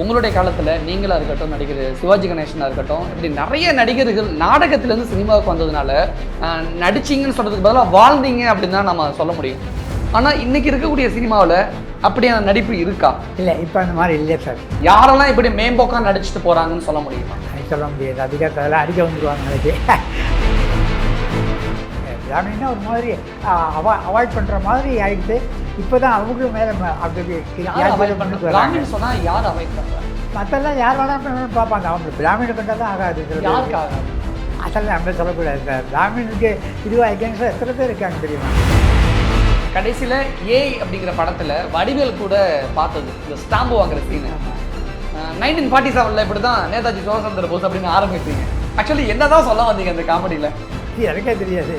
உங்களுடைய காலத்தில் நீங்களா இருக்கட்டும் நடிகர் சிவாஜி கணேசனா இருக்கட்டும் இப்படி நிறைய நடிகர்கள் நாடகத்திலேருந்து சினிமாவுக்கு வந்ததுனால நடிச்சீங்கன்னு சொல்றதுக்கு பதிலாக வாழ்ந்தீங்க அப்படின்னு தான் நம்ம சொல்ல முடியும். ஆனால் இன்னைக்கு இருக்கக்கூடிய சினிமாவில் அப்படியான நடிப்பு இருக்கா? இல்லை இப்போ அந்த மாதிரி இல்லை சார். யாரெல்லாம் இப்படி மேம்போக்கா நடிச்சுட்டு போறாங்கன்னு சொல்ல முடியுமா? சொல்ல முடியாது. அதிகாரத்தில் அடிக்க வந்துடுவாங்க ஜாமீன்னா ஒரு மாதிரி அவா அவாய்ட் பண்ணுற மாதிரி ஆயிடுச்சு இப்போ தான் அவங்களும் மேலே அப்படி யார் அவாய்ட் பண்ணுறாங்க பிராமின் சொன்னா யார் அவாய்ட் பண்றாங்க மற்றெல்லாம் யார் வேணாலும் பார்ப்பாங்க. அவங்க பிராமண கண்டா தான் ஆகாது. பேருக்கு. யாருக்காக? அதெல்லாம் நம்ம சொல்லக்கூடாது சார். பிராமினுக்கு இதுவாக அகேன்ஸ்டாக எத்தனை பேர் இருக்காங்க தெரியுமா? கடைசியில் ஏய் அப்படிங்கிற படத்தில் வடிவேல் கூட பார்த்தது. இந்த ஸ்டாம்பு வாங்குற சீனு நைன்டீன் ஃபார்ட்டி செவனில் இப்படி தான் நேதாஜி சுபாஷ் போஸ் அப்படின்னு ஆரம்பிப்பீங்க ஆக்சுவலி என்னதான் சொல்ல வந்தீங்க அந்த காமெடியில்? எனக்கே தெரியாது.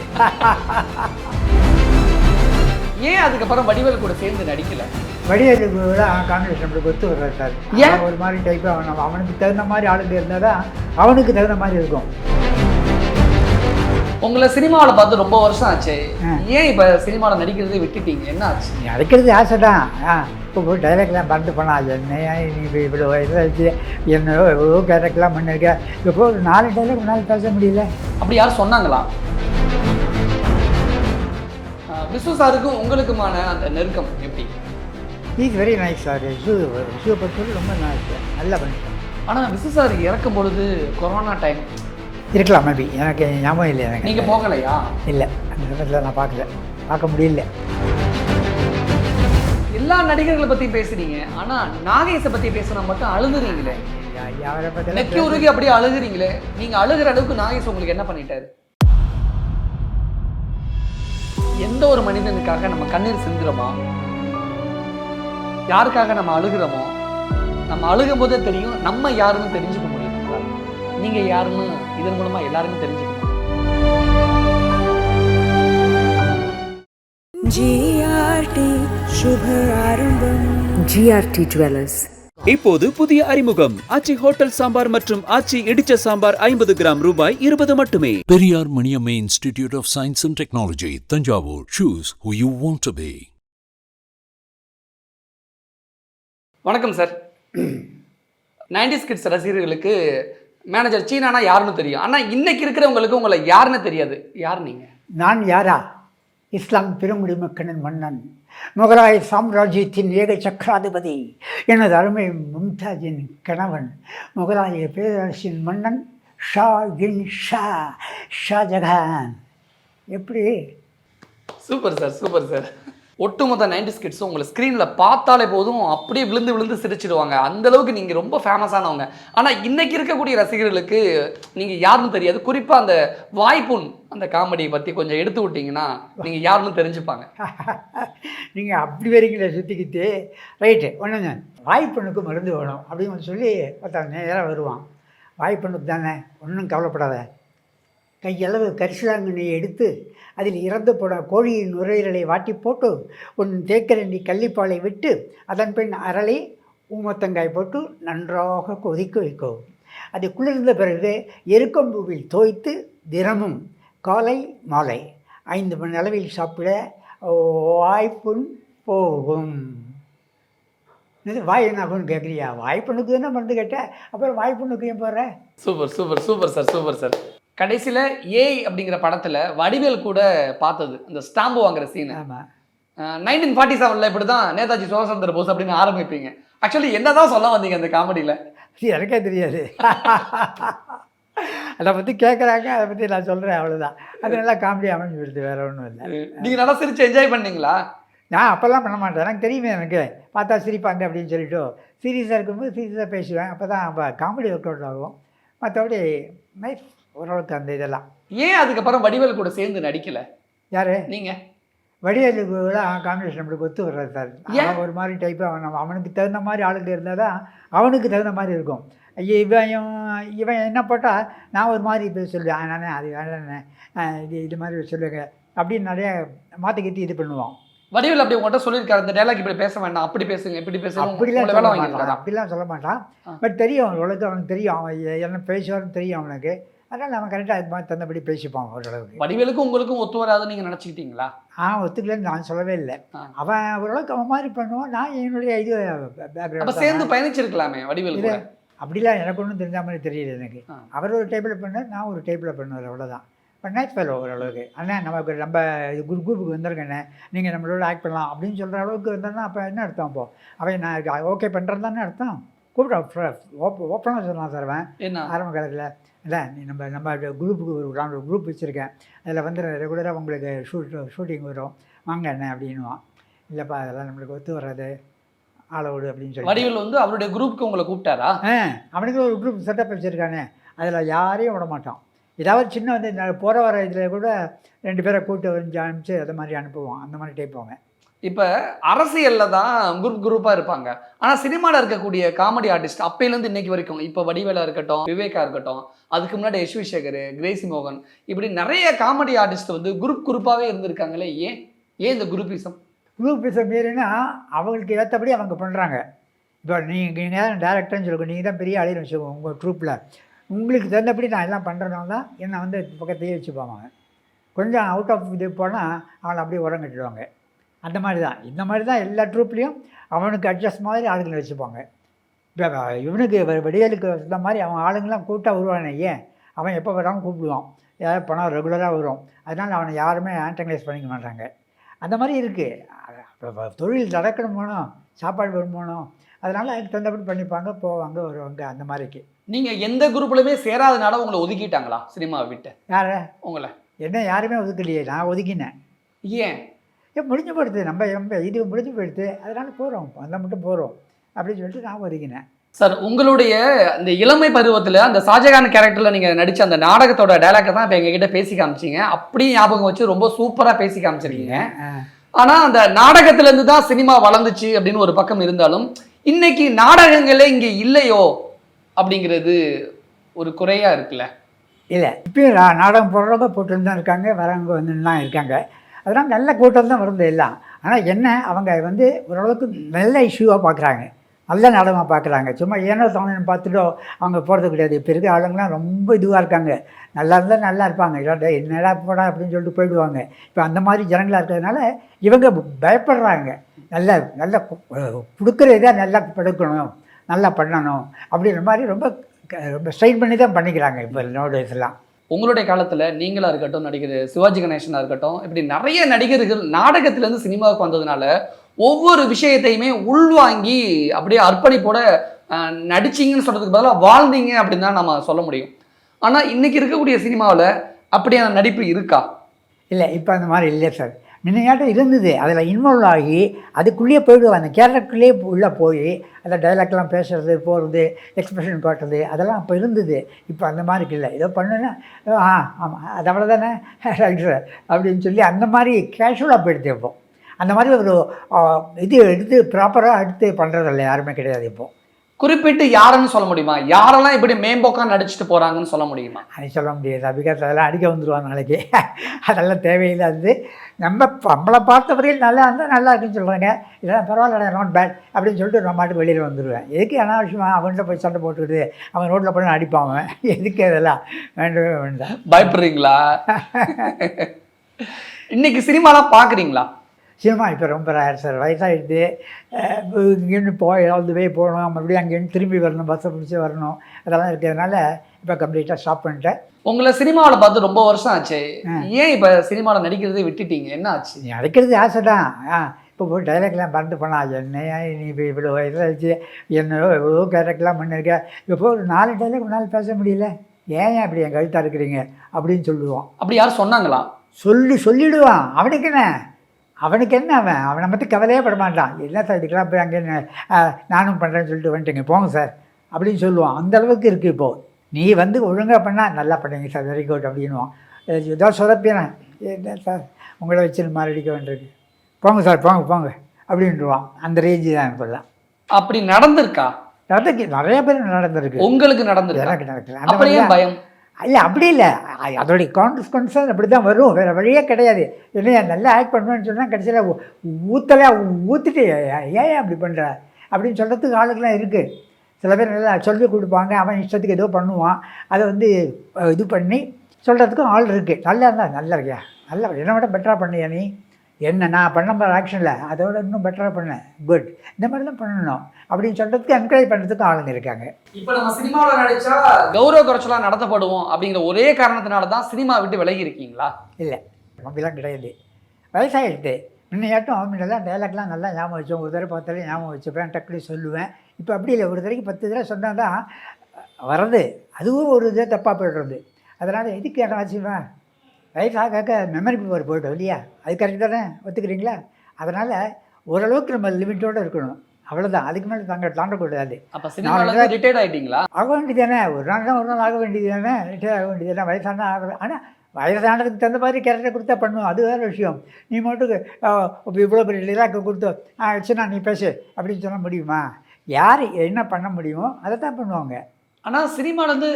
ஏன் அதுக்கப்புறம் வடிவேல் கூட சேர்ந்து நடிக்கல? வடிவேலுக்கு விட காங்கிரஸ் நம்மளுக்கு ஒத்து வர்றாரு சார். ஏன்? ஒரு மாதிரி டைப் அவன் அவனுக்கு தகுந்த மாதிரி ஆளுங்க இருந்தால் தான் அவனுக்கு தகுந்த மாதிரி இருக்கும். உங்களை சினிமாவில் பார்த்து ரொம்ப வருஷம் ஆச்சு. ஏன் இப்போ சினிமாவில் நடிக்கிறதே விட்டுட்டீங்க? என்ன ஆச்சு? நீ அழைக்கிறது ஆசை தான். ஆ. இப்போ போய் டைலாக்லாம் பறந்து பண்ணா என்னையா நீ இவ்வளோ வயசாச்சு என்ன எவ்வளோ கேரக்டர்லாம் பண்ணிருக்க. இப்போ ஒரு நாலு டைலாக் நாலு பேச முடியல. அப்படி யாரும் சொன்னாங்களா? விசு சாருக்கும் உங்களுக்குமான அந்த நெருக்கம் எப்படி? இஸ் வெரி நைஸ் சார் ஷூ ஷூ பொறுத்தவரை ரொம்ப நைஸ் நல்லா பண்ணிட்டேன் ஆனால் விசு சார் இறக்கும் பொழுது கொரோனா டைம் இருக்கலாம் மேபி எனக்கு ஞாபகம் இல்லை எனக்கு. நீங்கள் போகலையா? இல்லை அந்த சமயத்தில் நான் பார்க்கல. பார்க்க முடியல. எல்லா நடிகர்களை பத்தி பேசுறீங்க. ஆனா நாகேஷை பத்தி பேசுனா மட்டும் அழுகுறீங்களே? நெக்கி உருகி அப்படியே அழுகுறீங்களே? நீங்க அழுகிற அளவுக்கு நாகேஷ் உங்களுக்கு என்ன பண்ணிட்டாரு? எந்த ஒரு மனிதனுக்காக நம்ம கண்ணீர் சிந்துறோமோ? யாருக்காக நம்ம அழுகிறோமோ? நம்ம அழுகும் போதே தெரியும் நம்ம யாருன்னு தெரிஞ்சுக்க முடியும். நீங்க யாருன்னு இதன் மூலமா எல்லாருமே தெரிஞ்சுக்க ஜிஆர்டி சுப ஆரம்பம் ஜிஆர்டி ஜுவல்லர்ஸ் இப்போது புதிய அறிமுகம். ஆச்சி ஹோட்டல் சாம்பார் மற்றும் ஆச்சி இடிச்ச சாம்பார் ஐம்பது கிராம் ரூபாய் இருபது மட்டுமே. Periyar Maniamma Institute of Science and Technology, Tanjavur. Choose who you want to be. வணக்கம் சார் நைன்டிஸ் கிட்ஸ் ரசிகர்களுக்கு மேனேஜர் சீனானா யாருன்னு தெரியும். ஆனா இன்னைக்கு இருக்கிறவங்களுக்கு உங்களை யாருன்னு தெரியாது. யார் நீங்க? நான் யாரா? இஸ்லாம் பெருங்குடி மக்களின் மன்னன் முகலாய சாம்ராஜ்யத்தின் ஏக சக்கராதிபதி எனது அருமை மும்தாஜின் கணவன் முகலாய பேரரசின் மன்னன் ஷா இன் ஷா ஷாஜகான். எப்படி? Super sir super sir. ஒட்டுமொத்த நைன்டிஸ் கிட்ஸும் உங்களை ஸ்க்ரீனில் பார்த்தாலே போதும். அப்படியே விழுந்து விழுந்து சிரிச்சிடுவாங்க. அந்தளவுக்கு நீங்கள் ரொம்ப ஃபேமஸானவங்க ஆனால் இன்றைக்கி இருக்கக்கூடிய ரசிகர்களுக்கு நீங்கள் யாருன்னு தெரியாது. குறிப்பாக அந்த வாய்ப்புண் அந்த காமெடியை பற்றி கொஞ்சம் எடுத்து விட்டீங்கன்னா நீங்கள் யாருன்னு தெரிஞ்சுப்பாங்க. நீங்கள் அப்படி வரீங்களே சுற்றிக்கிட்டு ரைட்டு ஒன்றுங்க வாய்ப்பெண்ணுக்கு மருந்து வேணும் அப்படின்னு சொல்லி ஒருத்தன் நேராக வருவான். வாய்ப்பெண்ணுக்கு தானே. ஒன்றும் கவலைப்படாத. கையளவு கரிசலாங்கண்ணை எடுத்து அதில் இறந்து போன கோழியின் நுரையீரலை வாட்டி போட்டு உன் தேக்கரண்டி கள்ளிப்பாலை விட்டு அதன் பின் அரளை ஊமத்தங்காய் போட்டு நன்றாக கொதிக்க வைக்கவும் அது குளிர்ந்த பிறகு எருக்கம்பூவில் தோய்த்து தினமும் காலை மாலை ஐந்து மணி அளவில் சாப்பிட வாய்ப்புண் போகும். இது வாய் என்ன கேட்குறியா? வாய்ப்புண்ணுக்கு தானே மருந்து கேட்டேன் அப்புறம் வாய்ப்புண்ணுக்கு ஏன் போகிற super super super sir super sir. கடைசியில் ஏய் அப்படிங்கிற படத்தில் வடிவேல் கூட பார்த்தது அந்த ஸ்டாம்பு வாங்குற சீனு நைன்டீன் ஃபார்ட்டி செவனில் இப்படி தான் நேதாஜி சுபாஷ் போஸ் அப்படின்னு ஆரம்பிப்பீங்க. ஆக்சுவலி என்னதான் சொல்ல வந்தீங்க அந்த காமெடியில் எனக்கே தெரியாது. அதை பற்றி கேட்குறாங்க அதை பற்றி நான் சொல்கிறேன் அவ்வளோதான் அது நல்லா காமெடி அமைஞ்சு விடுது வேறு ஒன்றும் இல்லை. நீங்கள் நல்லா சிரிச்சு என்ஜாய் பண்ணீங்களா? நான் அப்போல்லாம் பண்ண மாட்டேன். எனக்கு தெரியுமே எனக்கு. பார்த்தா சிரிப்பாங்க அப்படின்னு சொல்லிட்டு. சீரியஸாக இருக்கும்போது சீரியஸாக பேசுவேன். அப்போ தான் அப்போ காமெடி ஒர்க் அவுட் ஆகும். மற்றபடி நைஸ் ஓரளவுக்கு அந்த இதெல்லாம். ஏன் அதுக்கப்புறம் வடிவேல் கூட சேர்ந்து நடிக்கல? யார்? நீங்க. வடிவேலுக்கு விட காங்கிரஸ் நம்மளுக்கு ஒத்து வர்றாரு சார். ஏன்? அவன் ஒரு மாதிரி டைப் அவன் அவனுக்கு தகுந்த மாதிரி ஆளுங்க இருந்தால் தான் அவனுக்கு தகுந்த மாதிரி இருக்கும். ஐயோ இவன் இவன் என்ன போட்டால் நான் ஒரு மாதிரி இப்போ சொல்லுவேன். நானே அது வேணாண்ணே இது இது மாதிரி சொல்லுங்க. அப்படின்னு நிறைய மாற்றிக்கிட்டு இது பண்ணுவான். வடிவேல் அப்படி உங்கள்கிட்ட சொல்லியிருக்காரு இந்த டைலாக் இப்படி பேச வேண்டாம் அப்படி பேசுங்க இப்படி பேசுங்க அப்படிலாம் சொல்ல மாட்டான். அப்படிலாம் சொல்ல மாட்டான். பட் தெரியும் அவனுக்கு அவனுக்கு தெரியும். அவன் என்ன பேசுவார்னு தெரியும் அவனுக்கு. அதனால் நம்ம கரெக்டாக அது மாதிரி தந்தபடி பேசிப்போம் ஓரளவுக்கு. வடிவேலுக்கும் உங்களுக்கும் ஒத்து வராதுன்னு நீங்க நினைச்சுக்கிட்டீங்களா? ஆ ஒத்துக்கலன்னு நான் சொல்லவே இல்லை. அவன் ஓரளவுக்கு அவன் மாதிரி பண்ணுவான். நான் என்னுடைய இது background சேர்ந்து. பயணிச்சிருக்கலாமே வடிவேலு கூட? அப்படிலாம் எனக்கு ஒன்றும் தெரிஞ்ச மாதிரி தெரியல எனக்கு. அவர் ஒரு டேபிள் பண்ணார் நான் ஒரு டேபிளில் பண்ணுவார் அவ்வளோதான் பண்ணாச்சு ஃபெலோ ஓரளவுக்கு. அண்ணா நமக்கு நம்ம இது குரூப் குரூப்புக்கு வந்துருங்கண்ணே நீங்கள் நம்மளோட ஆக்ட் பண்ணலாம் அப்படின்னு சொல்கிற அளவுக்கு வந்தோன்னா அப்போ என்ன அர்த்தம் அப்போ? அவன் நான் ஓகே பண்ணுறது தானே அர்த்தம்? கூப்பிட ஓப்பனாக சொல்லலாம் சார் அவன். என்ன? ஆரம்ப காலத்தில். இல்லை நீ நம்ம நம்ம குரூப்புக்கு ஒரு நான் ஒரு குரூப் வச்சுருக்கேன். அதில் வந்து ரெகுலராக உங்களுக்கு ஷூட் ஷூட்டிங் வரும். வாங்க என்ன அப்படின்னுவான். இல்லைப்பா அதெல்லாம் நம்மளுக்கு ஒத்து வராது. ஆளோடு அப்படின்னு சொல்லி வடிவேல் வந்து அவருடைய குரூப்புக்கு உங்களை கூப்பிட்டாரா? ஆ அவனுக்கு ஒரு குரூப் செட்டப் வச்சுருக்கானே. அதில் யாரையும் விட மாட்டான். ஏதாவது சின்ன வந்து போகிற வர இதில் கூட ரெண்டு பேரை கூட்டு வந்து அனுப்பிச்சு அதை மாதிரி அனுப்புவான். அந்த மாதிரி டைப் அவங்க. இப்ப அரசியல்ல தான் குரூப் குரூப்பா இருப்பாங்க. ஆனா சினிமால இருக்கக்கூடிய காமெடி ஆர்டிஸ்ட் அப்பையில இன்னைக்கு வரைக்கும் இப்ப வடிவேலா இருக்கட்டும் விவேகா இருக்கட்டும் அதுக்கு முன்னாடி எஸ் சேகர் கிரேசி மோகன் இப்படி நிறைய காமெடி ஆர்டிஸ்ட் வந்து குரூப் குரூப்பாகவே இருந்திருக்காங்களே ஏன்? ஏன் இந்த குரூப்பிசம் குரூப்பிசம் பேச மீறினா அவங்களுக்கு ஏற்றபடி அவங்க பண்ணுறாங்க இப்போ நீங்கள் நீங்கள் டேரக்டர்னு சொல்லுங்க நீங்கள் தான் பெரிய ஆளுன்னு வச்சுக்கோங்க உங்கள் ட்ரூப்பில் உங்களுக்கு தகுந்தபடி நான் எல்லாம் பண்ணுறதுனால தான் என்னை வந்து பக்கத்தையே வச்சுப்பாங்க கொஞ்சம் அவுட் ஆஃப் இது போனால் அவனை அப்படியே உரம் கட்டிடுவாங்க அந்த மாதிரி தான். இந்த மாதிரி தான் எல்லா ட்ரூப்லேயும் அவனுக்கு அட்ஜஸ்ட் மாதிரி ஆளுங்களை வச்சுப்பாங்க. இப்போ இவனுக்கு வ- வடிவேலுக்கு இந்த மாதிரி அவன் ஆளுங்கெல்லாம் கூட்டாக வருவானே ஏன்? அவன் எப்போ வராமல் கூப்பிடுவான். ஏதாவது பணம் ரெகுலராக வரும். அதனால் அவனை யாருமே ஆன்டங்கலைஸ் பண்ணிக்க மாட்டாங்க. அந்த மாதிரி இருக்குது தொழில் நடக்கணும் போனோம் சாப்பாடு வருமானம் அதனால் அதுக்கு தகுந்தபடி பண்ணிப்பாங்க போவாங்க வருவாங்க அந்த மாதிரிக்கு நீங்க எந்த குரூப்லயுமே சேராதனால உங்களை ஒதுக்கிட்டாங்களா சினிமாவை விட்டு? யார? உங்களை. என்ன யாருமே ஒதுக்கலையே நான் ஒதுக்கினேன். ஏன்? ஏன் முடிஞ்சு போயிடுது. நம்ம நம்ம இது முடிஞ்சு போயிடுது. அதனால் போகிறோம் அந்த மட்டும் போகிறோம் அப்படின்னு சொல்லிட்டு நான் ஒதுக்கினேன் சார் உங்களுடைய இந்த இளமை பருவத்துல அந்த ஷாஜகான் கேரக்டர்ல நீங்க நடிச்ச அந்த நாடகத்தோட டைலாக்கை தான் இப்ப எங்ககிட்ட பேசி காமிச்சீங்க. அப்படியே ஞாபகம் வச்சு ரொம்ப சூப்பரா பேசி காமிச்சிருக்கீங்க. ஆ. ஆனா அந்த நாடகத்துல இருந்து தான் சினிமா வளர்ந்துச்சு அப்படின்னு ஒரு பக்கம் இருந்தாலும் இன்னைக்கு நாடகங்களே இங்க இல்லையோ அப்படிங்கிறது ஒரு குறையா இருக்குல்ல? இல்லை இப்பயும் நாடகம் போடுறவங்க போட்டுன்னு தான் இருக்காங்க வரவங்க வந்துன்னு தான் இருக்காங்க. அதனால் நல்ல கூட்டம் தான் வருது எல்லாம். ஆனால் என்ன அவங்க வந்து ஓரளவுக்கு நல்ல இஷ்யூவாக பார்க்குறாங்க. நல்ல நாடகமாக பார்க்குறாங்க. சும்மா ஏனோ தானு பார்த்துட்டோ அவங்க போகிறது கிடையாது. இப்போ இருக்க ஆளுங்களாம் ரொம்ப இதுவாக இருக்காங்க. நல்லா இருந்தால் நல்லா இருப்பாங்க. இல்லாட்ட என்னடா போடா அப்படின்னு சொல்லிட்டு போயிடுவாங்க. இப்போ அந்த மாதிரி ஜனங்களாக இருக்கிறதுனால இவங்க பயப்படுறாங்க. நல்ல நல்ல கொடுக்குற இதாக நல்லா படுக்கணும் நல்லா பண்ணணும். அப்படின்ற மாதிரி ரொம்ப ரொம்ப ஸ்ட்ரைட் பண்ணி தான் பண்ணிக்கிறாங்க இப்போ நோடேஸ் உங்களுடைய காலத்தில் நீங்களாக இருக்கட்டும் நடிகர் சிவாஜி கணேசனாக இருக்கட்டும் இப்படி நிறைய நடிகர்கள் நாடகத்துலேருந்து சினிமாவுக்கு வந்ததுனால ஒவ்வொரு விஷயத்தையுமே உள்வாங்கி அப்படியே அர்ப்பணிப்போட நடிச்சிங்கன்னு சொல்கிறதுக்கு பதிலாக வாழ்ந்தீங்க அப்படின்னு தான் நம்ம சொல்ல முடியும். ஆனால் இன்றைக்கி இருக்கக்கூடிய சினிமாவில் அப்படியான நடிப்பு இருக்கா? இல்லை இப்போ அந்த மாதிரி இல்லை சார் முன்னையாட்டம் இருந்தது. அதில் இன்வால்வ் ஆகி அதுக்குள்ளேயே போயிடுவாங்க அந்த கேரக்டர்லேயே உள்ளே போய் அந்த டைலாக்லாம் பேசுறது போகிறது எக்ஸ்பிரஷன் காட்டுறது அதெல்லாம் அப்போ இருந்தது. இப்போ அந்த மாதிரி இல்லை. ஏதோ பண்ணுன்னா ஆ ஆமாம் அது அவ்வளோதானே சார் அப்படின்னு சொல்லி அந்த மாதிரி கேஷுவலாக போயிடுது இப்போ. அந்த மாதிரி ஒரு இது எடுத்து ப்ராப்பராக எடுத்து பண்ணுறதில்ல யாருமே கிடையாது இப்போ. குறிப்பிட்டு யாருன்னு சொல்ல முடியுமா? யாரெல்லாம் இப்படி மேம்போக்கா நடிச்சுட்டு போறாங்கன்னு சொல்ல முடியுமா? அது சொல்ல முடியாது. பிகாஸ் அதெல்லாம் அடிக்க வந்துடுவாங்க நாளைக்கு. அதெல்லாம் தேவையில்லாது நம்ம நம்மளை பார்த்த வரையில் நல்லா இருந்தால் நல்லா இருக்குன்னு சொல்கிறாங்க இதெல்லாம் பரவாயில்ல நாட் பேட் அப்படின்னு சொல்லிட்டு நான் மாட்டுக்கு வெளியில் வந்துடுவேன் எதுக்கு அனாவசியமாக அவன்கிட்ட போய் சண்டை போட்டுக்கிட்டு அவன் ரோட்டில் போய் அடிப்பான் அவன்? எதுக்கு அதெல்லாம்? வேண்டவே வேண்டாம். பயப்படுறீங்களா? இன்னைக்கு சினிமாலாம் பார்க்குறீங்களா? சினிமா இப்போ ரொம்ப ரேர் சார் வயசாகிடுது இங்கேருந்து போய் ஏதாவது வே போகணும். மறுபடியும் அங்கேருந்து திரும்பி வரணும். பஸ்ஸை பிடிச்சி வரணும். அதெல்லாம் இருக்கிறதுனால இப்போ கம்ப்ளீட்டாக ஸ்டாப் பண்ணிட்டேன். உங்களை சினிமாவில் பார்த்து ரொம்ப வருஷம் ஆச்சு. ஏன் இப்போ சினிமாவில் நடிக்கிறதே விட்டுட்டீங்க? என்ன ஆச்சு? நீ அடைக்கிறது ஆசை தான் ஆ இப்போ போய் டைலாக்லாம் மறந்து போனா என்னையா நீ இப்போ இவ்வளோ வயசாச்சு என்னோ எவ்வளோ கேரக்டர்லாம் பண்ணியிருக்க இப்போ ஒரு நாலு டைலாக் உன்னால் பேச முடியல. ஏன் அப்படி என் கழுத்தாக இருக்கிறீங்க? அப்படின்னு சொல்லுவான் அப்படி யாரும் சொன்னாங்களா? சொல்லி சொல்லிடுவான். அவனுக்கு என்ன? அவனுக்கு என்ன அவன்? அவனை பற்றி கவலையே பட மாட்டான். என்ன சார் இதுக்கெல்லாம் போய் அங்கே நானும் பண்ணுறேன்னு சொல்லிட்டு வந்துட்டீங்க. போங்க சார் அப்படின்னு சொல்லுவான். அந்த அளவுக்கு இருக்குது இப்போது நீ வந்து ஒழுங்காக பண்ணால் நல்லா பண்ணீங்க சார் வெரி குட் அப்படின்னுவான். ஏதோ சொதப்பினேன் என்ன சார் உங்களை வச்சு மாறி அடிக்க வேண்டியிருக்கு. போங்க சார் போங்க போங்க. அப்படின்ட்டுருவான் அந்த ரேஞ்சு தான் இப்போல்லாம். அப்படி நடந்திருக்கா? நடந்துக்கு நிறைய பேர் நடந்திருக்கு. உங்களுக்கு நடந்திருக்கா? எனக்கு நடக்கல. அந்த பயம்? இல்லை அப்படி இல்லை. அதோடைய கான்சிக்வன்ஸஸ் அப்படி தான் வரும். வேறு வழியே கிடையாது. இல்லையா நல்லா ஆக்ட் பண்ணுவேன்னு சொன்னால் கடைசியில் ஊற்றலையா ஊற்றிட்டு ஏன் அப்படி பண்ணுற அப்படின்னு சொல்கிறதுக்கு ஆளுக்கெல்லாம் இருக்குது சில பேர் நல்லா சொல்லி கொடுப்பாங்க. அவன் இஷ்டத்துக்கு ஏதோ பண்ணுவான். அதை வந்து இது பண்ணி சொல்கிறதுக்கும் ஆள் இருக்குது நல்லா இருந்தால் நல்லா இருக்கியா? நல்லா என்னை விட பெட்டராக பண்ணியா நீ? என்ன நான் பண்ண போகிற ஆக்ஷனில் அதோட இன்னும் பெட்டராக பண்ணேன். குட் இந்த மாதிரி தான் பண்ணணும். அப்படின்னு சொல்கிறதுக்கு என்கரேஜ் பண்ணுறதுக்கும் ஆளுங்க இருக்காங்க. இப்போ நம்ம சினிமாவில் நடிச்சா கௌரவ குறைச்சலா நடத்தப்படுவோம் அப்படிங்கிற ஒரே காரணத்தினால தான் சினிமா விட்டு விலகி இருக்கீங்களா? இல்லை. அப்படிலாம் கிடையாது. வயசாகிடுது முன்னையாட்டும் முன்னெல்லாம் டைலாக்லாம் நல்லா ஞாபகம் வச்சோம் ஒரு தடவை பார்த்தாலே ஞாபகம் வச்சுப்பேன். டக்குனு சொல்லுவேன். இப்போ அப்படி இல்லை. ஒரு தடவைக்கு பத்து தடவை சொன்னால் தான் வர்றது. அதுவும் ஒரு இதை தப்பாக போய்டுறது. அதனால் எதுக்கு ஏதாச்சும் வயசாக ஆக மெமரி பவர் போய்டும் இல்லையா? அது கரெக்ட் தானே? ஒத்துக்கிறீங்களா? அதனால் ஓரளவுக்கு நம்ம லிமிட்டோடு இருக்கணும். அவ்வளோதான் அதுக்கு மேலே தாங்க தாண்டக்கூடாது அப்ப ரிட்டையர்ட் ஆக வேண்டியது தானே ஒரு நாள் தான் ஒரு நாள் ஆக வேண்டியது தானே ரிட்டையர் ஆக வேண்டியது தானே வயசானா ஆக ஆனால் வயசானதுக்கு தகுந்த மாதிரி கேரக்டர் கொடுத்தா பண்ணுவோம் அது வேறு விஷயம். நீ மட்டும் இப்போ இவ்வளோ பெரிய லிராக்கு கொடுத்து ஆ வச்சுனா நீ பேசு. அப்படின்னு சொல்ல முடியுமா? யார் என்ன பண்ண முடியுமோ அதை தான் பண்ணுவாங்க. ஆனா சினிமால இருந்து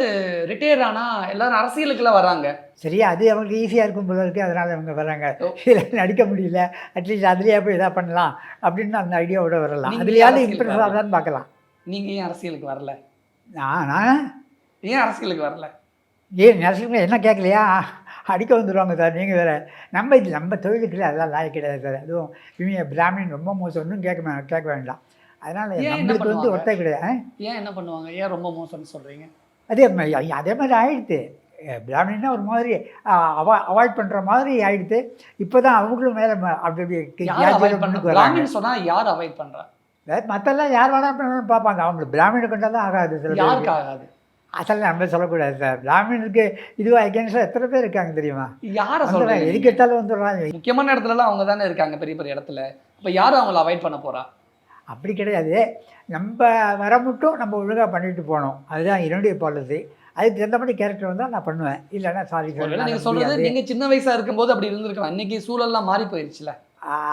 ரிட்டையர் ஆனா எல்லாரும் அரசியலுக்குலாம் வராங்க சரியா அது அவங்களுக்கு ஈஸியாக இருக்கும் போல இருக்குது அதனால் அவங்க வராங்க. இதில் நடிக்க முடியல. அட்லீஸ்ட் அதுலேயே போய் இதாக பண்ணலாம் அப்படின்னு அந்த ஐடியாவோட வரலாம். அதுலேயாவது அரசியலுக்கு இம்ப்ரெஸ். ஆகலான்னு பார்க்கலாம். நீங்க ஏன் அரசியலுக்கு வரல? நான் நான்? ஏன் அரசியலுக்கு வரல? ஏன் நரசிம்ம என்ன கேட்கலையா? அடிக்க வந்துடுவாங்க சார் நீங்கள் வேறு. நம்ம இது நம்ம தொழிலுக்குள்ள அதெல்லாம் லாய் கிடையாது சார். அதுவும் இவங்க பிராமின் ரொம்ப மோசம் ஒன்றும் கேட்க கேட்க வேண்டாம். அதனால் நம்மளுக்கு வந்து? ஒருத்தர் கிடையாது? ஏன் என்ன பண்ணுவாங்க? ஏன் ரொம்ப மோசம்னு சொல்றீங்க? அதே மாதிரி அதே மாதிரி ஆயிடுது பிராமின்னா ஒரு மாதிரி அவா அவாய்ட் பண்ணுற மாதிரி ஆயிடுது இப்போ தான் அவங்களும் மேலே அப்படி அப்படி யார் அவாய்ட் பண்றா? மற்றெல்லாம் யார் வேணா பண்ணணும்னு பார்ப்பாங்க. அவங்களுக்கு பிராமினை கொண்டா தான் ஆகாது சில. யாருக்கு ஆகாது? அதெல்லாம் நம்ம சொல்லக்கூடாது சார். பிராமினுக்கு இதுவாக எகேன்ஸ்டாக எத்தனை பேர் இருக்காங்க தெரியுமா? யார சொல்றீங்க? எதுக்கு எடுத்தாலும் வந்துடுறாங்க. முக்கியமான இடத்துல எல்லாம் அவங்க தானே இருக்காங்க பெரிய பெரிய இடத்துல. இப்ப யாரு அவங்கள அவாய்ட் பண்ண போறா? அப்படி கிடையாது. நம்ம வர மட்டும் நம்ம ஒழுங்காக பண்ணிட்டு போகணும். அதுதான் என்னுடைய பாலிசி அதுக்கு தகுந்த மாதிரி கேரக்டர் வந்தால் நான் பண்ணுவேன். இல்லைன்னா சாரி ஒருவேளை நீங்க சொல்றது நீங்க சின்ன வயசா இருக்கும்போது அப்படி இருந்திருக்கலாம். இன்னைக்கு சூழல்லாம் மாறி போயிருச்சுல.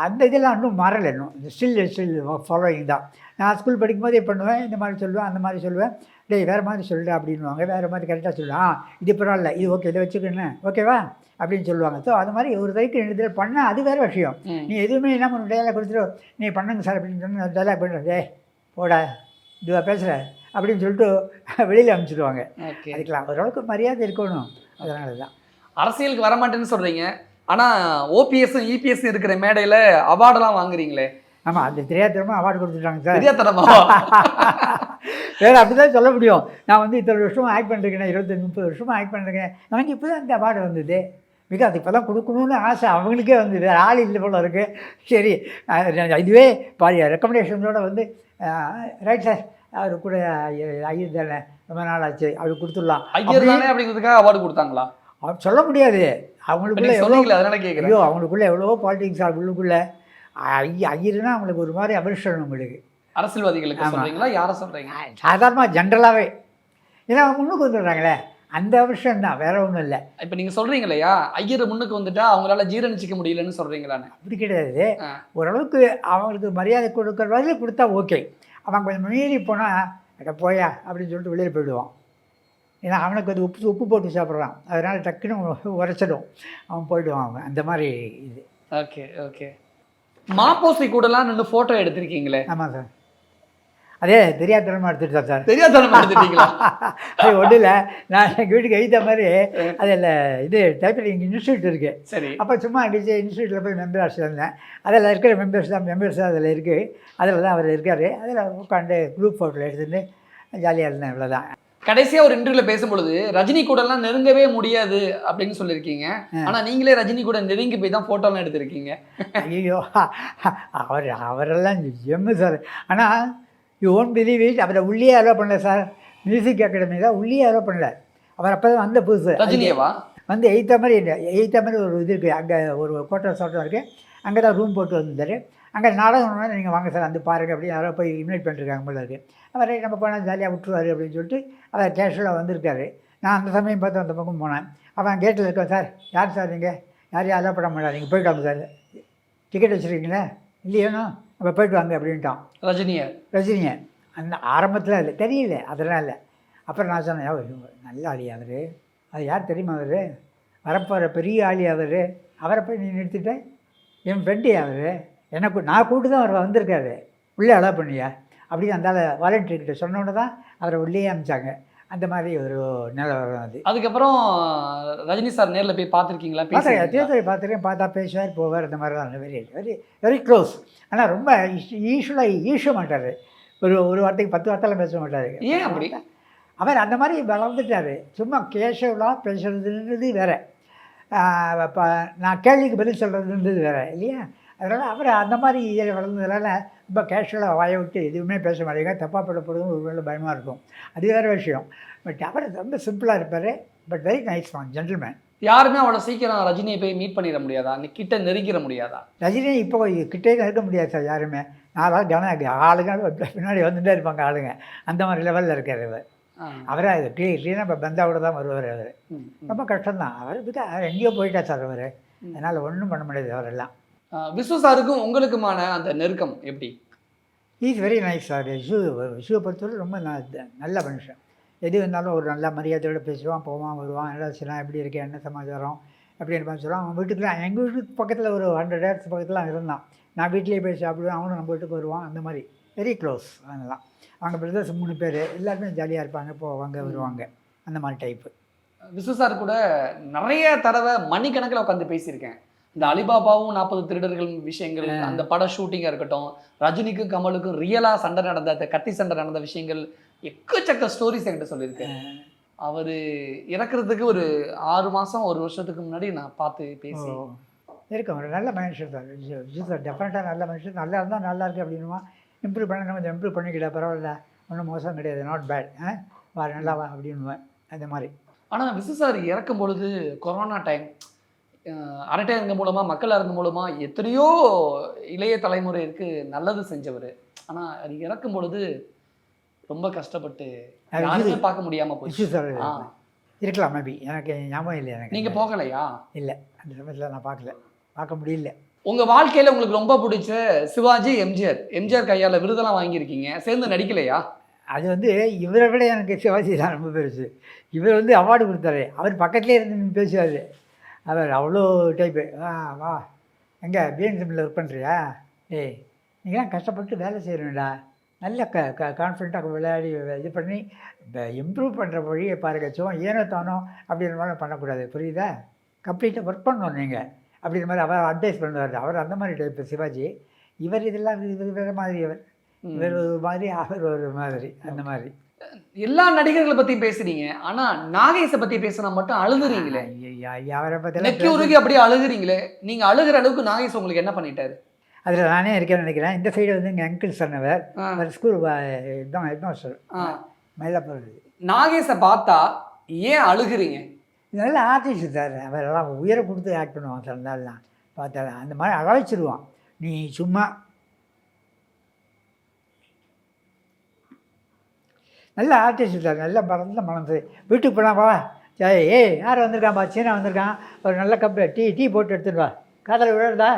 அந்த இதெல்லாம் இன்னும் மாறலை இன்னும். ஸ்டில் ஸ்டில் ஃபாலோயிங் தான். நான் ஸ்கூல் படிக்கும்போதே பண்ணுவேன். இந்த மாதிரி சொல்லுவேன் அந்த மாதிரி சொல்லுவேன். டேய் வேறு மாதிரி சொல்லு அப்படின்வாங்க வேறு மாதிரி கரெக்டாக சொல்லுவேன் ஆ இது பரவாயில்ல இது ஓகே இதை வச்சுக்கணும் ஓகேவா அப்படின்னு சொல்லுவாங்க. ஸோ அது மாதிரி ஒரு தடவைக்கு ரெண்டு தடவை பண்ணால் அது வேறு விஷயம். நீ எதுவுமே இல்லாமல் ஒரு டைலாக் கொடுத்துட்டு நீ பண்ணுங்க சார் அப்படின்னு சொன்ன டைலாக் பண்ணுறது ஏய் போடா இதுவா பேசுகிற அப்படின்னு சொல்லிட்டு வெளியில் அனுப்பிச்சிடுவாங்க. அதுக்கெல்லாம் ஓரளவுக்கு மரியாதை இருக்கணும். அதனால தான் அரசியலுக்கு வர மாட்டேன்னு சொல்றீங்க. ஆனா ஓபிஎஸ் இபிஎஸ் இருக்கிற மேடையில அவார்டெல்லாம் வாங்குறீங்களே. ஆமாம் அந்த தெரியாதரமாக அவார்டு கொடுத்துட்டாங்க சார். தெரியாதனமா? வேறு அப்படி தான் சொல்ல முடியும். நான் வந்து இத்தனை வருஷமாக ஆக்ட் பண்ணிருக்கேன் இருபத்தஞ்சி முப்பது வருஷமாக ஆக்ட் பண்ணிருக்கேன். எனக்கு இப்போ தான் இந்த அவார்டு வந்தது. பிகாஸ் இப்போ தான் கொடுக்கணும்னு ஆசை. அவங்களுக்கே வந்து வேறு ஆள் இல்லை போல இருக்குது சரி இதுவே பாரி ரெக்கமெண்டேஷனோட வந்து ரைட் சார் அவர் கூட ஐயர் தானே ரொம்ப நாள் ஆச்சு அவர் கொடுத்துடலாம். ஐயர் தானே அப்படிங்கிறதுக்காக அவார்டு கொடுத்தாங்களா? சொல்ல முடியாது. அவங்களுக்குள்ள எவ்வளோ அதனால கேக்குறேன். ஐயோ அவங்களுக்குள்ள எவ்வளவோ பாலிடிக்ஸ் உள்ளுக்குள்ளே. ஐய ஐயர்னா அவங்களுக்கு ஒரு மாதிரி அவர்ஷம் உங்களுக்கு அரசியல்வாதிகளுக்கு ஆமா. சொல்றீங்களா? யார சொல்றீங்க? சாதாரணமாக ஜென்ரலாகவே ஏன்னா அவங்க முன்னுக்கு வந்துடுறாங்களே. அந்த விஷயம் தான் வேற ஒன்றும் இல்லை. இப்ப நீங்க சொல்றீங்க இல்லையா? ஐயர் முன்னுக்கு வந்துட்டா அவங்களால ஜீரணிச்சிக்க முடியலன்னு சொல்றீங்களான்னு அப்படி கிடையாது. ஓரளவுக்கு அவங்களுக்கு மரியாதை கொடுக்குற வரையில கொடுத்தா ஓகே. அவன் கொஞ்சம் மீறி போனால் அட போயா அப்படின்னு சொல்லிட்டு வெளியில் போயிடுவான். ஏன்னா அவனுக்கு அது உப்பு உப்பு போட்டு சாப்பிட்றான். அதனால் டக்குன்னு உரைச்சிடும். அவன் போயிடுவான் அவன். அந்த மாதிரி இது. Okay okay. மாப்போசி கூடலாம் நின்று போட்டோ எடுத்திருக்கீங்களே. ஆமாம் சார். அதே தெரியாதனமாக எடுத்துட்டேன் சார். தெரியாதனமா எடுத்துட்டீங்களா? அது ஒன்றும் இல்லை. நான் எங்கள் வீட்டுக்கு எழுத மாதிரி அதில் இது டைப்பிங் இன்ஸ்டியூட் இருக்குது சரி. அப்போ சும்மா அடிச்சு இன்ஸ்டியூட்டில் போய் மெம்பர்ஸ் இருந்தேன் அதில் இருக்கிற மெம்பர்ஸ் தான் மெம்பர்ஸ் அதில் இருக்குது அதில் தான் அவர் இருக்கார். அதில் உட்காந்து குரூப் ஃபோட்டோவில் எடுத்துட்டு ஜாலியாக இருந்தேன் இவ்வளோதான் கடைசியா ஒரு இன்டர்வியூல பேசும்பொழுது ரஜினி கூட எல்லாம் நெருங்கவே முடியாது அப்படின்னு சொல்லியிருக்கீங்க. ஆனா நீங்களே ரஜினி கூட நெருங்கி போய் தான் போட்டோ எல்லாம் எடுத்திருக்கீங்க. ஐயோ அவர் அவரெல்லாம் எம்மு சார். ஆனால் யூ ஓன் பிலீவ் இட் அவரை உள்ளே அலோவ் பண்ணல சார். மியூசிக் அகாடமி தான் உள்ளே அலோவ் பண்ணல. அவர் அப்போ தான் வந்த புதுசு. ரஜினியவா? வந்து எயித்த மாதிரி எயித்த மாதிரி ஒரு இது இருக்குது அங்கே ஒரு கோட்டர் சோட்டம் இருக்குது அங்கே தான் ரூம் போட்டு வந்திருந்தார் அங்கே நாடகம் நீங்கள் வாங்க சார் வந்து பாருங்கள் அப்படின்னு யாரோ போய் இன்வைட் பண்ணிருக்காங்க போல இருக்குது அவரை நம்ம போனால் ஜாலியாக விட்டுருவாரு அப்படின்னு சொல்லிட்டு அவர் கேஷுவலாக வந்திருக்காரு. நான் அந்த சமயம் பார்த்து அந்த பக்கம் போனேன். அவன் கேட்டில் இருக்கேன் சார் யார் சார் நீங்கள் யார் யாரும் பண்ண மாட்டார் நீங்கள் போயிட்டு வாங்க சார். டிக்கெட் வச்சுருக்கீங்களா? இல்லையோனோ அப்போ போயிட்டு வாங்க அப்படின்ட்டான். ரஜினிய? ரஜினியை. அந்த ஆரம்பத்தில் இல்லை தெரியல அதெல்லாம் இல்லை. அப்புறம் நான் சொன்னேன் "யோவ், இவங்க நல்ல ஆளி அவர். அது யார் தெரியுமா அவர்? வரப்போகிற பெரிய ஆளி அவர். அவரை போய் நீ நிறுத்திட்ட? என் ஃப்ரெண்டு அவர். எனக்கு நான் கூட்டு தான் அவர் வந்திருக்காரு. உள்ளே அலோவ் பண்ணியா? அப்படி அந்த வாலண்டியர்கிட்ட சொன்னோன்னு தான் அவரை உள்ளே அமிச்சாங்க அந்த மாதிரி ஒரு நிலவரம் அது. அதுக்கப்புறம் ரஜினி சார் நேர்ல போய் பார்த்துருக்கீங்களா? தியேட்டர் பார்த்துருக்கேன். பார்த்தா பேசுவார் போவார் அந்த மாதிரி தான் வெரி வெரி வெரி க்ளோஸ் ஆனால் ரொம்ப யூஸ்வலாக ஈஷ மாட்டார். ஒரு ஒரு வார்த்தைக்கு பத்து வார்த்தைலாம் பேச மாட்டார். ஏன் அப்படி? அவர் அந்த மாதிரி வளர்ந்துட்டார். சும்மா கேஷுவலாக பேசுறதுன்றது வேற. நான் கேள்விக்கு பதில் சொல்கிறதுன்றது வேற இல்லையா? அதனால் அவர் அந்த மாதிரி இதில் வளர்ந்ததுனால ரொம்ப கேஷுவலாக வாயை விட்டு எதுவுமே பேச மாட்டேங்க தப்பாக படப்படுதுன்னு ஒரு வேளை பயமாக இருக்கும். அது வேறு விஷயம். பட் அவர் ரொம்ப சிம்பிளாக இருப்பார். But very nice one gentleman யாருமே அவ்வளோ சீக்கிரம் ரஜினியை போய் மீட் பண்ணிட முடியாதா? கிட்ட நெருங்கிட முடியாதா? ரஜினி இப்போ கிட்டே இருக்க முடியாது சார் யாருமே. நாலாவது கவனம் ஆளுங்க பின்னாடி வந்துட்டே இருப்பாங்க ஆளுங்க. அந்த மாதிரி லெவலில் இருக்கார் இவர். அவரே அது க்ளீ க்ளீனாக இப்போ பந்தாவோட தான் வருவார் அவர். ரொம்ப கஷ்டம்தான். அவர் எங்கேயோ போயிட்டா சார் அவர். அதனால் ஒன்றும் பண்ண முடியாது அவரெல்லாம். விசு சாருக்கும் உங்களுக்குமான அந்த நெருக்கம் எப்படி? Is very nice sir Vishu விஷுவை பொறுத்தவரை ரொம்ப நல்ல மனுஷன். எது வந்தாலும் ஒரு நல்ல மரியாதையோட பேசுவான் போவான் வருவான். நல்லா சிலாம் எப்படி இருக்கேன் என்ன சமாச்சாரம்? அப்படின்னு பார்த்து சொல்லுவான். அவன் வீட்டுக்குலாம் எங்கள் வீட்டுக்கு பக்கத்தில் ஒரு ஹண்ட்ரட் ஏர்ஸ் பக்கத்தில் இருந்தான். நான் வீட்டிலேயே போய் சாப்பிடுவேன் அவனும் நம்ம வீட்டுக்கு வருவான். அந்த மாதிரி. வெரி க்ளோஸ் அதெல்லாம் அவங்க பிரதர்ஸ் மூணு பேர். எல்லாருமே ஜாலியாக இருப்பாங்க போவாங்க வருவாங்க. அந்த மாதிரி டைப்பு விசு சார் கூட நிறைய தடவை மணிக்கணக்கில் உட்காந்து பேசியிருக்கேன். இந்த அலிபாபாவும் நாற்பது திருடர்கள் விஷயங்கள் அந்த பட ஷூட்டிங்காக இருக்கட்டும் ரஜினிக்கும் கமலுக்கும் ரியலாக சண்டை நடந்த கத்தி சண்டை நடந்த விஷயங்கள் எக்கச்சக்க ஸ்டோரிஸ் என்கிட்ட சொல்லியிருக்கேன் அவர் இறக்குறதுக்கு ஒரு ஆறு மாதம் ஒரு வருஷத்துக்கு முன்னாடி நான் பார்த்து பேசி. இருக்கும் ஒரு நல்ல மனுஷன் விஜய் சார் டெஃபினட்டாக நல்ல மனுஷன் நல்லா இருந்தால் நல்லா இருக்கு அப்படின்னுமா இம்ப்ரூவ் பண்ண கொஞ்சம் இம்ப்ரூவ் பண்ணிக்கிட்ட பரவாயில்ல. ஒன்றும் மோசம் கிடையாது. நாட் பேட் ஆ? வா நல்லா வா அப்படின்னுவேன். அந்த மாதிரி. ஆனால் விசு சார் இறக்கும் பொழுது கொரோனா டைம் அரட்டையரங்க மூலமாக மக்கள் அரங்கு மூலமாக எத்தனையோ இளைய தலைமுறைக்கு நல்லது செஞ்சவர். ஆனால் அது இறக்கும் பொழுது ரொம்ப கஷ்டப்பட்டு யாருமே பார்க்க முடியாமல் போச்சு. இருக்கலாம் மேபி எனக்கு ஞாபகம் இல்லை எனக்கு நீங்க போகலையா? இல்லை அந்த சமயத்தில் நான் பார்க்கல. பார்க்க முடியல. உங்க வாழ்க்கையில உங்களுக்கு ரொம்ப பிடிச்ச சிவாஜி எம்ஜிஆர். எம்ஜிஆர் கையால விருதெல்லாம் வாங்கியிருக்கீங்க. சேர்ந்து நடிக்கலையா? அது வந்து இவரை விட எனக்கு சிவாஜி தான் ரொம்ப பெருசு. இவர் வந்து அவார்டு கொடுத்தாரு. அவர் பக்கத்துலேயே இருந்து பேசுவார். அவர் அவ்வளோ டைப்பு ஆ வா. எங்கே பிஎன்சிமில் ஒர்க் பண்ணுறியா ஏய் நீங்களாம் கஷ்டப்பட்டு வேலை செய்கிறீங்கடா நல்ல க க கான்ஃபிடண்ட்டாக விளையாடி இது பண்ணி இம்ப்ரூவ் பண்ணுற வழியை பாருங்க. சும்மா ஏனோ தானோ அப்படின்ற மாதிரி பண்ணக்கூடாது. புரியுதா? கம்ப்ளீட்டாக ஒர்க் பண்ணணும் நீங்கள் அப்படின்ற மாதிரி அவர் அட்வைஸ் பண்ணுவார் அவர் அந்த மாதிரி டைப்பு சிவாஜி. இவர் இதெல்லாம் வேறு மாதிரி இவர். ம். இவர் ஒரு மாதிரி அவர் ஒரு மாதிரி அந்த மாதிரி. எல்லா நடிகர்களை பத்தியும் பேசுறீங்க. ஆனா நாகேஷை பத்தி பேசினா மட்டும் அழுகுறீங்களே அவரை நெக்கி பற்றிலாம் உருகி அப்படியே அழுகுறீங்களே. நீங்க அழுகிற அளவுக்கு நாகேஷ் உங்களுக்கு என்ன பண்ணிட்டாரு? அதில் நானே இருக்கேன்னு நினைக்கிறேன். இந்த சைடு வந்து எங்கள் அங்கிள் சொன்னவர். அவர் ஸ்கூல் இதுதான். மேலே போகிறது நாகேஷை பார்த்தா ஏன் அழுகுறீங்க? நல்ல ஆர்டிஸ்ட் சார் அவர் எல்லாம் உயர கொடுத்து ஆக்ட் பண்ணுவான் சார் நல்லா பார்த்தா அந்த மாதிரி அழைச்சிடுவான் நீ சும்மா நல்ல ஆர்டிஸ்ட் சார் நல்ல பறந்த மனசு. வீட்டுக்கு போனால் வா. சரி ஏய் யார் வந்திருக்கான் பா சீனா வந்திருக்கான். ஒரு நல்ல கப்பு டீ டீ போட்டு எடுத்துட்டு வா. காதல் விழுறதா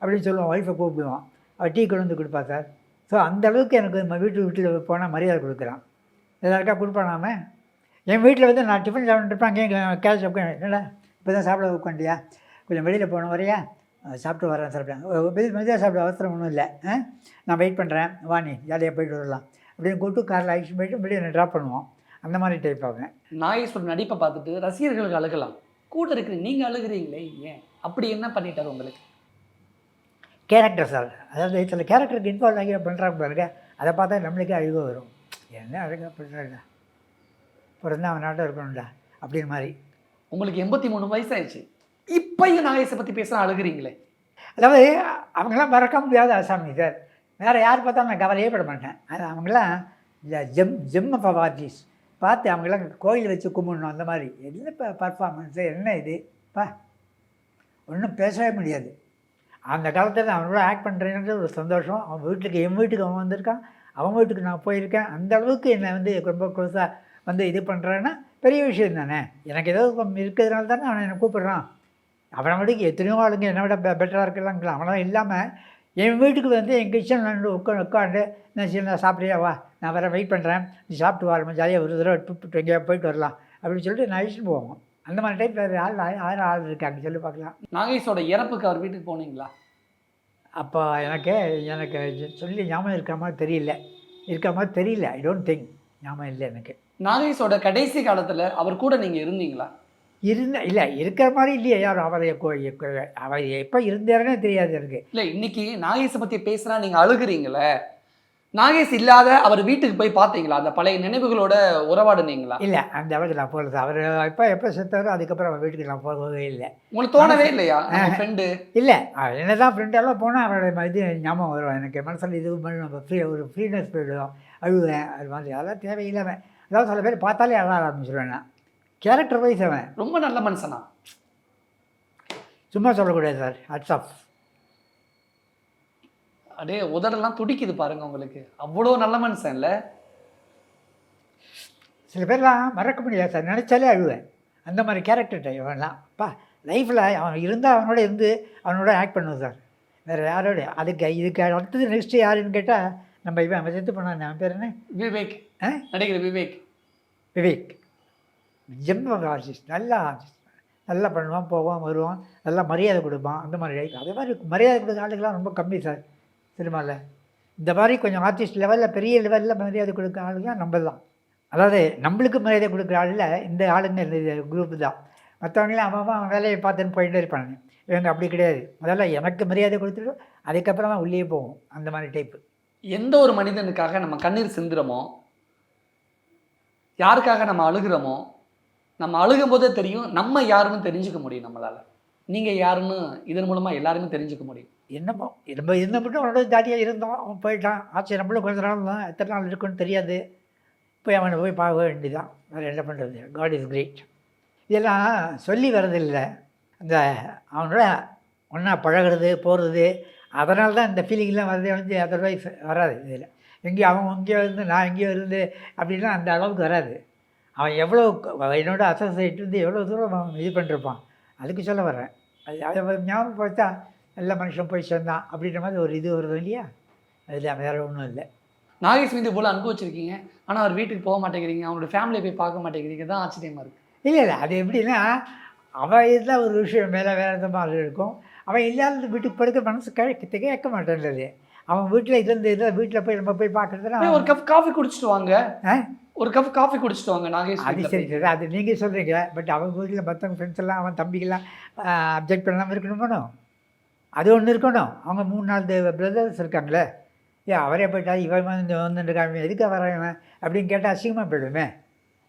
அப்படின்னு சொல்லுவான். ஒய்ஃபை கூப்பிடுவோம் அவள் டீ கொண்டு வந்து கொடுப்பா சார். ஸோ அந்த அளவுக்கு எனக்கு நம்ம வீட்டு வீட்டில் போனால் மரியாதை கொடுக்குறான். எல்லாருக்கா கொடுப்பானாம? என் வீட்டில் வந்து நான் டிஃபன் சாப்பிட்டுருப்பேன் அங்கேயும் கேஷ் உட்காந்து என்னடா இப்போ தான் சாப்பிட உட்காண்டியா கொஞ்சம் வெளியில் போன வரையா? சாப்பிட்டு வரேன் சாப்பிட்டேன் மெதியாக சாப்பிட அவசரம் ஒன்றும் இல்லை. ஆ? நான் வெயிட் பண்ணுறேன் வாணி ஜாலியாக போயிட்டு வரலாம். அப்படின்னு கூப்பிட்டு காரில் ஐஸ் போயிட்டு வெளியே ட்ராப் பண்ணுவோம். அந்த மாதிரி டைப் ஆகும் நாகேஷோட நடிப்பை பார்த்துட்டு ரசிகர்களுக்கு அழுகலாம். கூட இருக்கிற நீங்க அழுகுறீங்களே ஏன்? அப்படி என்ன பண்ணிட்டாரு உங்களுக்கு? கேரக்டர் சார் அதாவது சில கேரக்டருக்கு இன்வால்வ் ஆகி பண்ணுறாங்க பாருங்க. அதை பார்த்தா நம்மளுக்கே அழுக வரும். என்ன அழகாக பண்ணுறாங்க பிறந்தா அவன் நாட்டம் இருக்கணும்டா அப்படின்னு மாதிரி. உங்களுக்கு எண்பத்தி மூணு வயசாயிடுச்சு. இப்பயும் நாகேஷை பத்தி பேச அழுகுறீங்களே? அதாவது அவங்களாம் மறக்க முடியாத ஆசாமி சார் வேறு யார் பார்த்தாலும் நான் கவலையே பட மாட்டேன். அது அவங்களாம் ஜெம் ஜெம் ஆஃப் ஆர்டிஸ்ட் பார்த்து அவங்களாம் கோயில் வச்சு கும்பிடணும் அந்த மாதிரி. என்ன இப்போ பர்ஃபார்மன்ஸு என்ன இது? பா ஒன்றும் பேசவே முடியாது. அந்த காலத்தில் அவனோட ஆக்ட் பண்ணுறேன்றது ஒரு சந்தோஷம். அவன் வீட்டுக்கு என் வீட்டுக்கு அவன் வந்திருக்கான். அவன் வீட்டுக்கு நான் போயிருக்கேன். அந்த அளவுக்கு என்னை வந்து ரொம்ப க்ளோஸாக வந்து இது பண்ணுறேன்னா பெரிய விஷயம் தானே. எனக்கு ஏதோ இருக்கிறதுனால தானே அவனை என்னை கூப்பிட்றான். அவனை விட எத்தனையோ ஆளுங்க என்னை விட பெட்டராக இருக்கலாம் அவனெல்லாம் இல்லாமல் என் வீட்டுக்கு வந்து என் கிச்சனில் உட்காந்து உட்காந்து என்ன சரி நான் சாப்பிட்றியா வா. நான் வர வெயிட் பண்ணுறேன் நீ சாப்பிட்டு வர ஜாலியாக ஒரு தடவை எங்கேயா போயிட்டு வரலாம். அப்படின்னு சொல்லிட்டு நான் அழிச்சுட்டு போவோம். அந்த மாதிரி டைப் வேறு ஆள் ஆயிரம் ஆள் இருக்காங்க. சொல்லி பார்க்கலாம். நாகேஷோட இறப்புக்கு அவர் வீட்டுக்கு போனீங்களா? அப்போ எனக்கு எனக்கு சொல்லி ஞாபகம் இருக்கிற மாதிரி தெரியல. இருக்கிற மாதிரி தெரியல. ஐ டோன்ட் திங்க் ஞாபகம் இல்லை எனக்கு. நாகேஷோட கடைசி காலத்துல அவர் கூட நீங்க இருந்தீங்களா? இருந்த இல்லை இருக்கிற மாதிரி இல்லையே யாரும். அவரை அவர் எப்போ இருந்தாருன்னே தெரியாது எனக்கு. இல்ல இன்னைக்கு நாகேஷை பத்தி பேசுனா நீங்க அழுகுறீங்களே? நாகேஷ் இல்லாத அவர் வீட்டுக்கு போய் பார்த்தீங்களா? அந்த பழைய நினைவுகளோட உறவாடுனீங்களா? இல்லை அந்த அளவுக்கு நான் போகிறது அவர் எப்போ எப்போ செத்தாரோ அதுக்கப்புறம் அவர் வீட்டுக்கு நான் போகவே இல்லை. உங்களுக்கு தோணவே இல்லையா? ஃப்ரெண்டு இல்லை என்ன தான் ஃப்ரெண்டெல்லாம் போனால் அவரோட இது ஞாபகம் வரும். எனக்கு மனசில் இது பண்ணி நம்ம ஃப்ரீ ஒரு ஃப்ரீனஸ் போயிடும் அழுவேன் அது மாதிரி. அதெல்லாம் தேவையில்லாமல் அதாவது சில பேர் பார்த்தாலே அழ ஆரம்பிச்சிடுவேன் நான். கேரக்டர் வைஸ் அவன். ரொம்ப நல்ல மனுஷனா? சும்மா சொல்லக்கூடாது சார். ஹட்ஸ் ஆஃப் அடே உதடெல்லாம் துடிக்குது பாருங்க உங்களுக்கு. அவ்வளோ நல்ல மனுஷன் இல்ல? சில பேர்லாம் மறக்க முடியாது சார். நினச்சாலே அழுவேன். அந்த மாதிரி கேரக்டர் இவன்லாம். அப்பா லைஃப்பில் அவன் இருந்தால் அவனோட இருந்து அவனோட ஆக்ட் பண்ணுவேன் சார். வேறு யாரோட? அதுக்கு இதுக்கு அடுத்தது நெக்ஸ்ட்டு யாருன்னு கேட்டால் நம்ம இவன் அவன் செத்து பண்ணான் அவன் பேர் என்ன? விவேக். ஆ? நடிகர் விவேக். விவேக். ஜெம்ம ஆர்டிஸ்ட் நல்லா ஆர்டிஸ்ட் நல்லா பண்ணுவான் போவான் வருவான். நல்லா மரியாதை கொடுப்பான். அந்த மாதிரி அதே மாதிரி மரியாதை கொடுக்குற ஆளுங்கெல்லாம் ரொம்ப கம்மி சார். சினிமாவில் இந்த மாதிரி கொஞ்சம் ஆர்டிஸ்ட் லெவலில் பெரிய லெவலில் மரியாதை கொடுக்குற ஆளுங்க நம்ம தான் அதாவது நம்மளுக்கு மரியாதை கொடுக்குற ஆளில் இந்த ஆளுங்க இந்த குரூப் தான். மற்றவங்களாம் அவன் அவன் வேலையை பார்த்துன்னு போயிட்டே இருப்பானுங்க. இவங்க அப்படி கிடையாது. முதல்ல எனக்கு மரியாதை கொடுத்துட்டு அதுக்கப்புறம் தான் உள்ளே போவோம். அந்த மாதிரி டைப்பு எந்த ஒரு மனிதனுக்காக நம்ம கண்ணீர் சிந்துறோமோ யாருக்காக நம்ம அழுகிறோமோ நம்ம அழுகும் போதே தெரியும் நம்ம யாருன்னு தெரிஞ்சுக்க முடியும் நம்மளால். நீங்கள் யாருன்னு இதன் மூலமாக எல்லாருமே தெரிஞ்சுக்க முடியும். என்னமோ நம்ம இருந்த மட்டும் அவனோட ஜாலியாக இருந்தோம் அவன் போயிட்டான். ஆச்சு நம்மளும் கொஞ்ச நாள் தான் எத்தனை நாள் இருக்குன்னு தெரியாது. போய் அவனை போய் பார்க்க வேண்டியதான் வேறு என்ன பண்ணுறது காட் இஸ் கிரேட் இதெல்லாம் சொல்லி வர்றதில்லை. அந்த அவனோட ஒன்றா பழகுறது போகிறது அதனால தான் இந்த ஃபீலிங்லாம் வரதே வந்து அதர்வைஸ் வராது இதில். எங்கேயோ அவன் இங்கேயோ இருந்து நான் எங்கேயோ இருந்து அப்படின்னா அந்த அளவுக்கு வராது. அவன் எவ்வளோ என்னோட அசோசியேட் வந்து எவ்வளோ தூரம் அவன் இது பண்ணிருப்பான். அதுக்கு சொல்ல வர்றேன். அது அதை பார்த்தா நல்ல மனுஷன் போய் சேர்ந்தான் அப்படின்ற மாதிரி ஒரு இது வருது இல்லையா? அதில் வேறு ஒன்றும் இல்லை. நாகேஷ் மீது போல அன்பு வச்சிருக்கீங்க. ஆனா அவர் வீட்டுக்கு போக மாட்டேங்கிறீங்க. அவங்களோட ஃபேமிலியை போய் பார்க்க மாட்டேங்கிறீங்க. தான் ஆச்சரியமா இருக்கு. இல்லை இல்லை. அது எப்படின்னா அவன் இதில் ஒரு விஷயம் மேலே வேறு மாதிரி இருக்கும். அவன் இல்லாத வீட்டுக்கு படுக்க மனசு கேட்க கேட்க மாட்டேன்றது. அவன் வீட்டில் இருந்து இதில் வீட்டில் போய் நம்ம போய் பார்க்குறதுனா ஒரு கப் காஃபி குடிச்சிட்டு வாங்க? ஒரு கப் காஃபி குடிச்சிட்டு வாங்க நாகேஷ் அது வீட்ல சரி போய். சரி. அது நீங்கள் சொல்கிறீங்க பட் அவன் வீட்டில் மற்றவங்க ஃப்ரெண்ட்ஸ் எல்லாம் அவன் தம்பிக்கெல்லாம் அப்ஜெக்ட் பண்ணாமல் இருக்கணும் அது ஒன்று இருக்கணும். அவங்க மூணு நாலு பிரதர்ஸ் இருக்காங்களே. ஏன் அவரே போயிட்டா இவன் வந்து வந்துருக்காங்க எதுக்கு வரவன் அப்படின்னு கேட்டால் அசிங்கமாக போயிடுமே.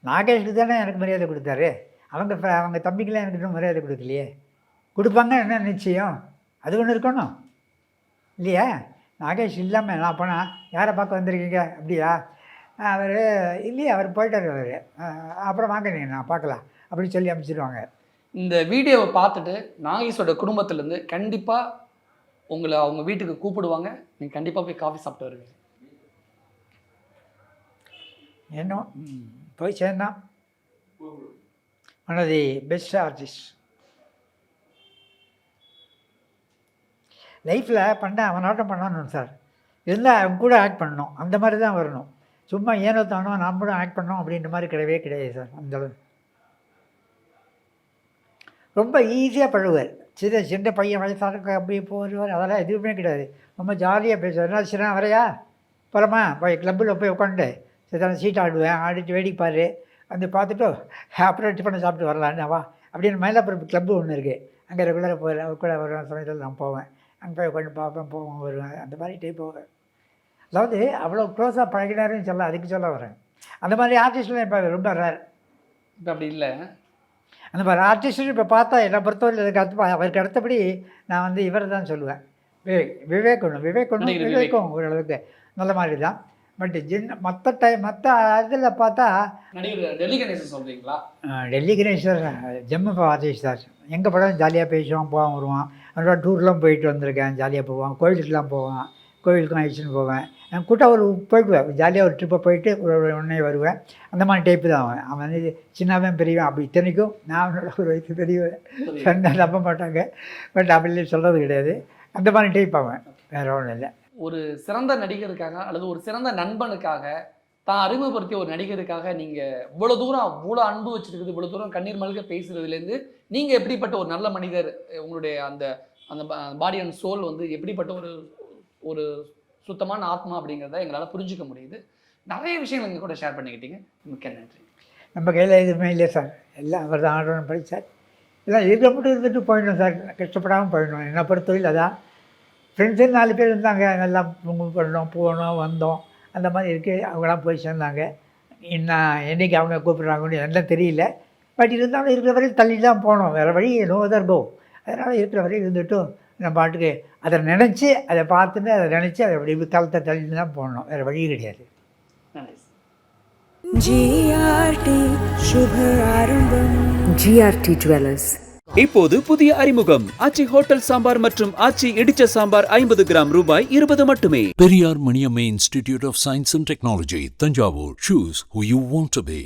நாகேஷுக்கு தானே எனக்கு மரியாதை கொடுத்தாரு. அவங்க அவங்க தம்பிக்கெல்லாம் எனக்கு இன்னும் மரியாதை கொடுக்கலையே. கொடுப்பாங்க என்ன நிச்சயம்? அது ஒன்று இருக்கணும். இல்லையா? நாகேஷ் இல்லாமல் நான் போனால் யாரை பார்க்க வந்திருக்கீங்க? அப்படியா? அவர் இல்லையே அவர் போயிட்டார் அவர். அப்புறம் வாங்க நீங்கள் நான் பார்க்கலாம். அப்படின்னு சொல்லி அனுப்பிச்சிடுவாங்க இந்த வீடியோவை பார்த்துட்டு நாகேஷோட குடும்பத்திலேருந்து கண்டிப்பாக உங்களை அவங்க வீட்டுக்கு கூப்பிடுவாங்க. நீங்கள் கண்டிப்பாக போய் காஃபி சாப்பிட்டு வருவீங்க. என்ன போய் சேர்ந்தா? One of the best artist லைஃப்பில் பண்ண அவனாட்டம் பண்ணணும் சார் இருந்தால் அவன் கூட ஆக்ட் பண்ணணும். அந்த மாதிரி தான் வரணும். சும்மா ஏனோ தானோ நம்மளும் ஆக்ட் பண்ணோம் அப்படின்ற மாதிரி கிடையவே கிடையாது சார் அந்த அளவு. ரொம்ப ஈஸியாக பழகுவார் சின்ன சின்ன பையன் வயசான அப்படியே போடுவார் அதெல்லாம் எதுவுமே கிடையாது. ரொம்ப ஜாலியாக பேசுவார். என்ன சின்ன வரையா? போகிறோமா போய் கிளப்பில் போய் உட்காந்து சில சீட் ஆடுவேன். ஆடிட்டு வேடிப்பார். வந்து பார்த்துட்டு அப்புறம் டிஃபனை சாப்பிட்டு வரலான்னு வா. அப்படின்னு மயிலாப்புரம் கிளப்பு ஒன்று இருக்குது அங்கே ரெகுலராக போய் அவர் கூட வர சமயத்தில் நான் போவேன். அங்கே போய் உட்காந்து பார்ப்பேன் போவேன் வருவேன். அந்த மாதிரி டைப் போவேன் அதாவது அவ்வளோ க்ளோஸாக பழகினாருன்னு சொல்ல அதுக்கு சொல்ல வரேன். அந்த மாதிரி ஆர்டிஸ்ட்லாம் இப்போ ரொம்ப ரேர் இப்போ அப்படி இல்லை. அந்த மாதிரி ஆர்டிஸ்ட் இப்போ பார்த்தா என்னை பொறுத்தவரை எனக்கு அடுத்து அவருக்கு அடுத்தபடி நான் வந்து இவர் தான் சொல்லுவேன். விவேக் விவேக் ஒன்று விவேக். ஒன்று. விவேக்கும் ஓரளவுக்கு நல்ல மாதிரி தான். பட் ஜின் மற்ற டைம் மற்ற இதில் பார்த்தா டெல்லி கணேசன் டெல்லி கணேஷர் ஜம்மு ஆர்டிஸ்ட் சார். எங்கே படம் ஜாலியாக பேசுவான் போவான் வருவான். அதோட டூர்லாம் போயிட்டு வந்திருக்கேன் ஜாலியாக போவான். கோயிலுக்குலாம் போவான். கோயிலுக்கும் அழிச்சுன்னு போவேன். நான் கூட்டம் ஒரு போயிடுவேன். ஜாலியாக ஒரு ட்ரிப்பை போயிட்டு ஒரு உடனே வருவேன். அந்த மாதிரி டைப்பு தான் அவன் அவன் வந்து சின்னவன் பெரியவன் அப்படி இத்தனைக்கும் நான் ஒரு வயசு பெரியவன். சொன்னா நம்ப மாட்டாங்க. பட் அப்படி சொல்கிறது கிடையாது. அந்த மாதிரி டைப் அவன் வேறு ஒன்றும் இல்லை. ஒரு சிறந்த நடிகருக்காக அல்லது ஒரு சிறந்த நண்பனுக்காக தான் அறிமுகப்படுத்திய ஒரு நடிகருக்காக நீங்க இவ்வளவு தூரம் அவ்வளோ அன்பு வச்சிருக்குது இவ்வளவு தூரம் கண்ணீர் மல்க பேசுறதுலேருந்து நீங்க எப்படிப்பட்ட ஒரு நல்ல மனிதர் உங்களுடைய அந்த அந்த பாடி அண்ட் சோல் வந்து எப்படிப்பட்ட ஒரு ஒரு சுத்தமான ஆத்மா அப்படிங்கிறத எங்களால் புரிஞ்சுக்க முடியுது. நிறைய விஷயங்கள் எங்கள் கூட ஷேர் பண்ணிக்கிட்டீங்க. மிக்க நன்றி. நம்ம கையில் எதுவுமே இல்லை சார். எல்லாம் அவர் தான் ஆர்டர் படித்தார் எல்லாம் இருக்க மட்டும் இருந்துட்டு போயிடணும் சார். கஷ்டப்படாமல் போயிடணும். என்னை பொறுத்தவரையில் அதான். ஃப்ரெண்ட்ஸு நாலு பேர் இருந்தாங்க. நல்லா பண்ணோம் போனோம் வந்தோம். அந்த மாதிரி இருக்கு அவங்களாம் போய் சேர்ந்தாங்க. இன்னும் என்றைக்கு அவங்க கூப்பிட்றாங்கன்னு எல்லாம் தெரியல. பட் இருந்தாலும் இருக்கிற வரையும் தள்ளி தான் போனோம். வேறு வழி நோ அதர் கோ அதனால் இருக்கிற வரையும் இருந்துட்டும். நம்ம பாட்டுக்கு அதை நினச்சி அதை பார்த்துட்டு அதை நினச்சி அதை அப்படி காலத்தை தள்ளி தான் போடணும். வேறு வழி கிடையாது. ஜிஆர்டி ஜுவல்லர்ஸ் இப்போது புதிய அறிமுகம். ஆச்சி ஹோட்டல் சாம்பார் மற்றும் ஆச்சி இடிச்ச சாம்பார் ஐம்பது கிராம் ரூபாய் இருபது மட்டுமே. Periyar Maniammai institute of science and technology Thanjavur. Shoes who you want to be